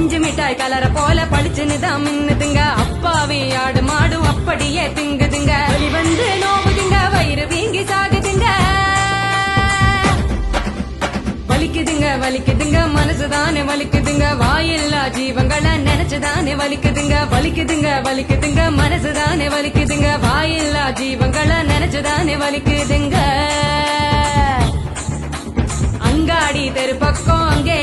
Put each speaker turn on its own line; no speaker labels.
பஞ்சு மிட்டாய் கலர போல பளிச்சுன்னு தான் மின்னுதுங்க அப்பாவி ஆடு மாடு அப்படியே திங்குதுங்க வந்து நோவுதுங்க வயிறு வீங்கி சாகுதுங்க வலிக்குதுங்க வலிக்குதுங்க மனசுதானே வலிக்குதுங்க வாயில்லா ஜீவங்களை நினைச்சுதானே வலிக்குதுங்க வலிக்குதுங்க வலிக்குதுங்க மனசுதானே வலிக்குதுங்க வாயில்லா ஜீவங்களை நினைச்சுதானே வலிக்குதுங்க அங்காடி தெரு பக்கம் அங்கே